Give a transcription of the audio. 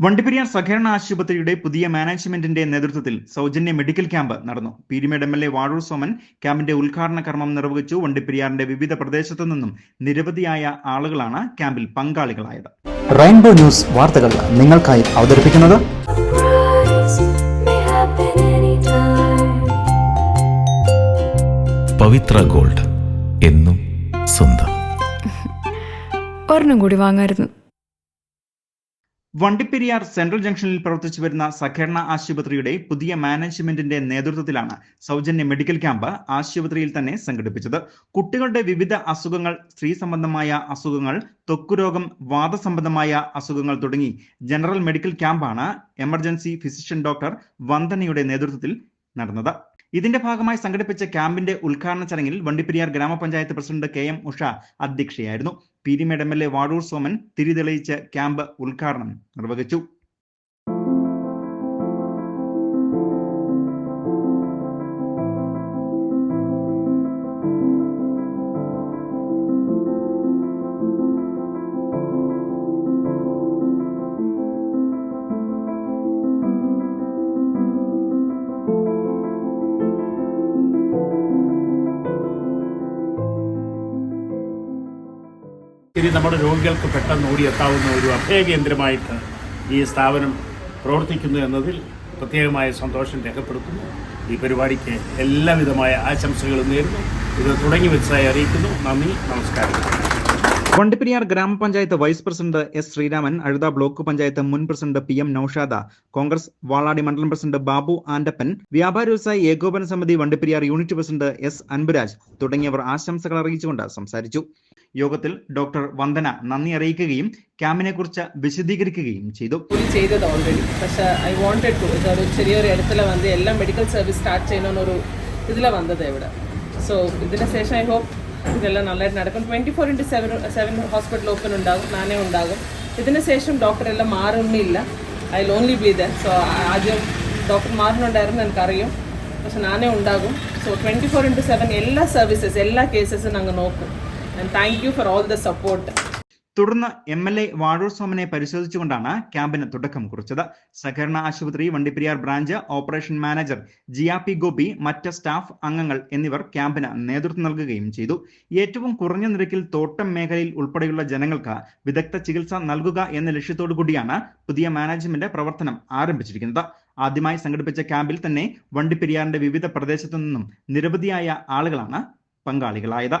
വണ്ടിപ്പെരിയാർ സഹകരണ ആശുപത്രിയുടെ പുതിയ മാനേജ്മെന്റിന്റെ നേതൃത്വത്തിൽ സൗജന്യ മെഡിക്കൽ ക്യാമ്പ് നടന്നു. Peermade M L A Vazhoor Soman ക്യാമ്പിന്റെ ഉദ്ഘാടന കർമ്മം നിർവഹിച്ചു. വണ്ടിപ്പെരിയാറിന്റെ വിവിധ പ്രദേശത്തു നിന്നും നിരവധിയായ ആളുകളാണ് ക്യാമ്പിൽ പങ്കാളികളായത്. റെയിൻബോ ന്യൂസ് വാർത്തകൾ നിങ്ങൾക്കായി അവതരിപ്പിക്കുന്നത്. പവിത്ര ഗോൾഡ് എന്നും സ്വന്തം. ഒരെണ്ണം കൂടി വാങ്ങായിരുന്നു. വണ്ടിപ്പെരിയാർ സെൻട്രൽ ജംഗ്ഷനിൽ പ്രവർത്തിച്ചു വരുന്ന സഹകരണ ആശുപത്രിയുടെ പുതിയ മാനേജ്മെന്റിന്റെ നേതൃത്വത്തിലാണ് സൗജന്യ മെഡിക്കൽ ക്യാമ്പ് ആശുപത്രിയിൽ തന്നെ സംഘടിപ്പിച്ചത്. കുട്ടികളുടെ വിവിധ അസുഖങ്ങൾ സ്ത്രീ സംബന്ധമായ അസുഖങ്ങൾ ത്വക്കുരോഗം വാദസംബന്ധമായ അസുഖങ്ങൾ തുടങ്ങി ജനറൽ മെഡിക്കൽ ക്യാമ്പാണ് എമർജൻസി ഫിസിഷ്യൻ ഡോക്ടർ വന്ദനയുടെ നേതൃത്വത്തിൽ നടന്നത്. ഇതിന്റെ ഭാഗമായി സംഘടിപ്പിച്ച ക്യാമ്പിന്റെ ഉദ്ഘാടന ചടങ്ങിൽ വണ്ടിപ്പെരിയാർ ഗ്രാമപഞ്ചായത്ത് president K M Usha അധ്യക്ഷയായിരുന്നു. Peermade M L A Vazhoor Soman തിരിതെളിയിച്ച് camp ഉദ്ഘാടനം നിർവഹിച്ചു. ഇനി നമ്മുടെ രോഗികൾക്ക് പെട്ടെന്ന് ഓടിയെത്താവുന്ന ഒരു അഭയകേന്ദ്രമായിട്ട് ഈ സ്ഥാപനം പ്രവർത്തിക്കുന്നു എന്നതിൽ പ്രത്യേകമായ സന്തോഷം രേഖപ്പെടുത്തുന്നു. ഈ പരിപാടിക്ക് എല്ലാവിധമായ ആശംസകളും നേരുന്നു. ഇത് തുടങ്ങി വെച്ചതായി അറിയിക്കുന്നു. നന്ദി നമസ്കാരം. വണ്ടിപ്പെരിയാർ ഗ്രാമപഞ്ചായത്ത് vice president S Sreeraman Azhutha block panchayat മുൻ president P M Noushad Congress Valadi മണ്ഡലം പ്രസിഡന്റ് ബാബു ആൻഡപ്പൻ വ്യാപാര വ്യവസായി ഏകോപന സമിതി Vandiperiyar unit president S Anburaj തുടങ്ങിയവർ ആശംസകൾ അറിയിച്ചുകൊണ്ട് സംസാരിച്ചു. യോഗത്തിൽ ഡോക്ടർ വന്ദന നന്ദി അറിയിക്കുകയും ക്യാമ്പിനെ കുറിച്ച് വിശദീകരിക്കുകയും ചെയ്തു. ചെയ്തത് ഓൾറെഡി പക്ഷേ ഐ വോണ്ടഡ് ടു ഇതൊരു ചെറിയൊരു ഇടത്തിൽ വന്ന് എല്ലാം മെഡിക്കൽ സർവീസ് സ്റ്റാർട്ട് ചെയ്യണമെന്നൊരു ഇതിൽ വന്നത് ഇവിടെ. സോ ഇതിന് ശേഷം ഐ ഹോപ്പ് ഇതെല്ലാം നല്ലതായിട്ട് നടക്കും. Twenty four into seven seven hospital open ഉണ്ടാകും. നാനേ ഉണ്ടാകും. ഇതിന് ശേഷം ഡോക്ടറെല്ലാം മാറുന്നില്ല. I lonely be the so ആദ്യം ഡോക്ടർ മാറുന്നുണ്ടായിരുന്നു എനിക്കറിയും. പക്ഷെ നാനേ ഉണ്ടാകും. So twenty four into seven എല്ലാ സർവീസസ് എല്ലാ കേസസും ഞങ്ങൾ നോക്കും. Thank you for all the support തുടർന്ന് എം എൽ എ വാഴൂർ സോമനെ പരിശോധിച്ചുകൊണ്ടാണ് ക്യാമ്പിന് തുടക്കം കുറിച്ചത്. സഹകരണ ആശുപത്രി Vandiperiyar branch operation manager Jiya P Gopi മറ്റ് സ്റ്റാഫ് അംഗങ്ങൾ എന്നിവർ ക്യാമ്പിന് നേതൃത്വം നൽകുകയും ചെയ്തു. ഏറ്റവും കുറഞ്ഞ നിരക്കിൽ തോട്ടം മേഖലയിൽ ഉൾപ്പെടെയുള്ള ജനങ്ങൾക്ക് വിദഗ്ധ ചികിത്സ നൽകുക എന്ന ലക്ഷ്യത്തോടു കൂടിയാണ് പുതിയ മാനേജ്മെന്റ് പ്രവർത്തനം ആരംഭിച്ചിരിക്കുന്നത്. ആദ്യമായി സംഘടിപ്പിച്ച ക്യാമ്പിൽ തന്നെ വണ്ടിപ്പെരിയാറിന്റെ വിവിധ പ്രദേശത്തു നിന്നും നിരവധിയായ ആളുകളാണ് പങ്കാളികളായത്.